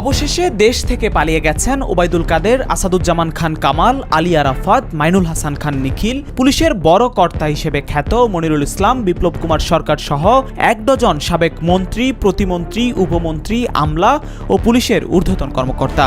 অবশেষে দেশ থেকে পালিয়ে গেছেন ওবায়দুল কাদের, আসাদুজ্জামান খান কামাল আলী আরাফাত মাইনুল হাসান খান নিখিল। পুলিশের বড় কর্তা হিসেবে খ্যাত মনিরুল ইসলাম, বিপ্লব কুমার সরকার সহ এক ডজন সাবেক মন্ত্রী, প্রতিমন্ত্রী, উপমন্ত্রী, আমলা ও পুলিশের ঊর্ধ্বতন কর্মকর্তা।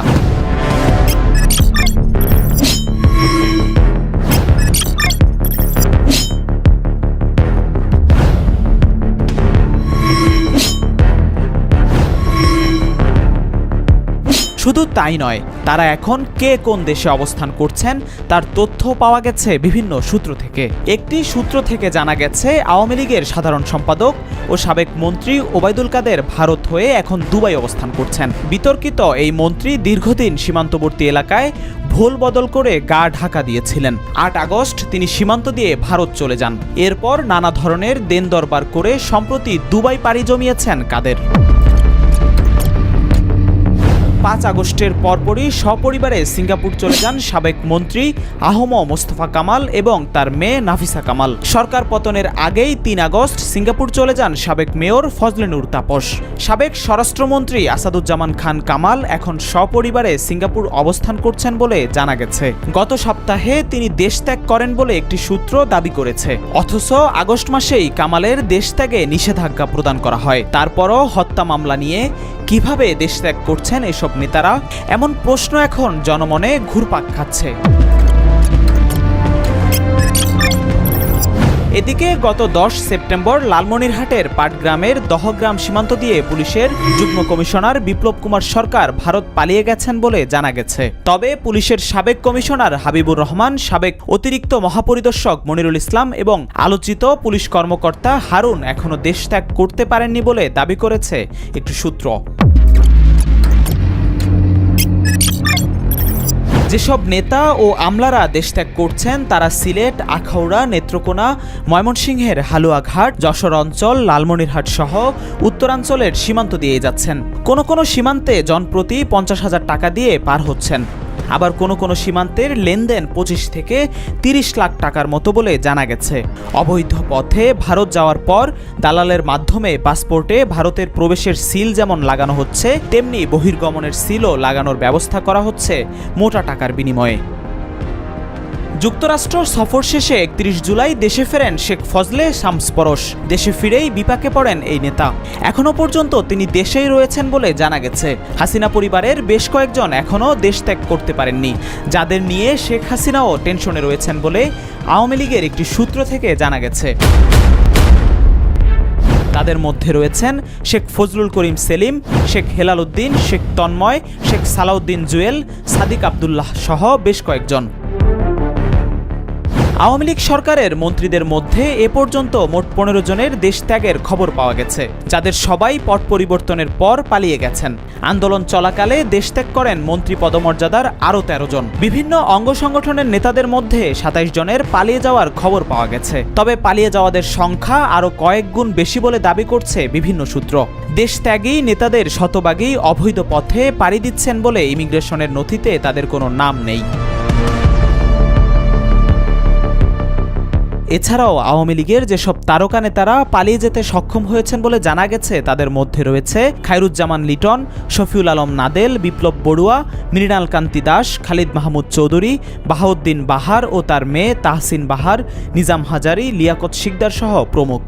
শুধু তাই নয়, তারা এখন কে কোন দেশে অবস্থান করছেন তার তথ্য পাওয়া গেছে বিভিন্ন সূত্র থেকে। একটি সূত্র থেকে জানা গেছে, আওয়ামী লীগের সাধারণ সম্পাদক ও সাবেক মন্ত্রী ওবায়দুল কাদের ভারত হয়ে এখন দুবাই অবস্থান করছেন। বিতর্কিত এই মন্ত্রী দীর্ঘদিন সীমান্তবর্তী এলাকায় ভুল বদল করে গা ঢাকা দিয়েছিলেন। আট আগস্ট তিনি সীমান্ত দিয়ে ভারত চলে যান। এরপর নানা ধরনের দেন দরবার করে সম্প্রতি দুবাই পাড়ি জমিয়েছেন কাদের। পাঁচ আগস্টের পরপরই সপরিবারে সিঙ্গাপুর চলে যান সাবেক মন্ত্রী আহম মোস্তফা কামাল এবং তার মেয়ে নাফিসা কামাল। সরকার পতনের আগেই তিন আগস্ট সিঙ্গাপুর চলে যান সাবেক মেয়র ফজলেনুর তাপস। সাবেক স্বরাষ্ট্রমন্ত্রী আসাদুজ্জামান খান কামাল এখন সপরিবারে সিঙ্গাপুর অবস্থান করছেন বলে জানা গেছে। গত সপ্তাহে তিনি দেশ ত্যাগ করেন বলে একটি সূত্র দাবি করেছে। অথচ আগস্ট মাসেই কামালের দেশ ত্যাগে নিষেধাজ্ঞা প্রদান করা হয়। তারপরও হত্যা মামলা নিয়ে কীভাবে দেশ ত্যাগ করছেন এসব নেতারা, এমন প্রশ্ন এখন জনমনে ঘুরপাক খাচ্ছে। এদিকে গত দশ সেপ্টেম্বর লালমনিরহাটের পাটগ্রামের দহগ্রাম সীমান্ত দিয়ে পুলিশের যুগ্ম কমিশনার বিপ্লব কুমার সরকার ভারত পালিয়ে গেছেন বলে জানা গেছে। তবে পুলিশের সাবেক কমিশনার হাবিবুর রহমান, সাবেক অতিরিক্ত মহাপরিদর্শক মনিরুল ইসলাম এবং আলোচিত পুলিশ কর্মকর্তা হারুন এখনও দেশ ত্যাগ করতে পারেননি বলে দাবি করেছে একটি সূত্র। যেসব নেতা ও আমলারা দেশত্যাগ করছেন, তারা সিলেট, আখাউড়া, নেত্রকোনা, ময়মনসিংহের হালুয়াঘাট, যশোর অঞ্চল, লালমনিরহাট সহ উত্তরাঞ্চলের সীমান্ত দিয়ে যাচ্ছেন। কোনো কোনো সীমান্তে জনপ্রতি পঞ্চাশ হাজার টাকা দিয়ে পার হচ্ছেন। আবার কোনো কোনো সীমান্তের লেনদেন পঁচিশ থেকে তিরিশ লাখ টাকার মতো বলে জানা গেছে। অবৈধ পথে ভারত যাওয়ার পর দালালের মাধ্যমে পাসপোর্টে ভারতের প্রবেশের সিল যেমন লাগানো হচ্ছে, তেমনি বহির্গমনের সিলও লাগানোর ব্যবস্থা করা হচ্ছে মোটা টাকার বিনিময়ে। যুক্তরাষ্ট্র সফর শেষে একত্রিশ জুলাই দেশে ফেরেন শেখ ফজলে শামসপরশ দেশে ফিরেই বিপাকে পড়েন এই নেতা। এখনও পর্যন্ত তিনি দেশেই রয়েছেন বলে জানা গেছে। হাসিনা পরিবারের বেশ কয়েকজন এখনও দেশ ত্যাগ করতে পারেননি। যাদের নিয়ে শেখ হাসিনাও টেনশনে রয়েছেন বলে আওয়ামী লীগের একটি সূত্র থেকে জানা গেছে। তাদের মধ্যে রয়েছেন শেখ ফজলুল করিম সেলিম, শেখ হেলাল উদ্দিন শেখ তন্ময়, শেখ সালাউদ্দিন জুয়েল, সাদিক আবদুল্লাহ সহ বেশ কয়েকজন। আওয়ামী লীগ সরকারের মন্ত্রীদের মধ্যে এ পর্যন্ত মোট পনেরো জনের দেশ ত্যাগের খবর পাওয়া গেছে, যাদের সবাই পট পরিবর্তনের পর পালিয়ে গেছেন। আন্দোলন চলাকালে দেশ ত্যাগ করেন মন্ত্রী পদমর্যাদার আরও তেরো জন। বিভিন্ন অঙ্গ সংগঠনের নেতাদের মধ্যে সাতাইশ জনের পালিয়ে যাওয়ার খবর পাওয়া গেছে। তবে পালিয়ে যাওয়াদের সংখ্যা আরও কয়েক গুণ বেশি বলে দাবি করছে বিভিন্ন সূত্র। দেশ ত্যাগী নেতাদের শতভাগই অবৈধ পথে পাড়ি দিচ্ছেন বলে ইমিগ্রেশনের নথিতে তাদের কোনো নাম নেই। এছাড়াও আওয়ামী লীগের যেসব তারকা নেতারা পালিয়ে যেতে সক্ষম হয়েছেন বলে জানা গেছে, তাদের মধ্যে রয়েছে খায়রুজ্জামান লিটন, শফিউল আলম নাদেল, বিপ্লব বড়ুয়া, মৃণাল কান্তি দাস, খালিদ মাহমুদ চৌধুরী, বাহাউদ্দিন বাহার ও তার মেয়ে তাহসিন বাহার, নিজাম হাজারি, লিয়াকত শিকদার সহ প্রমুখ।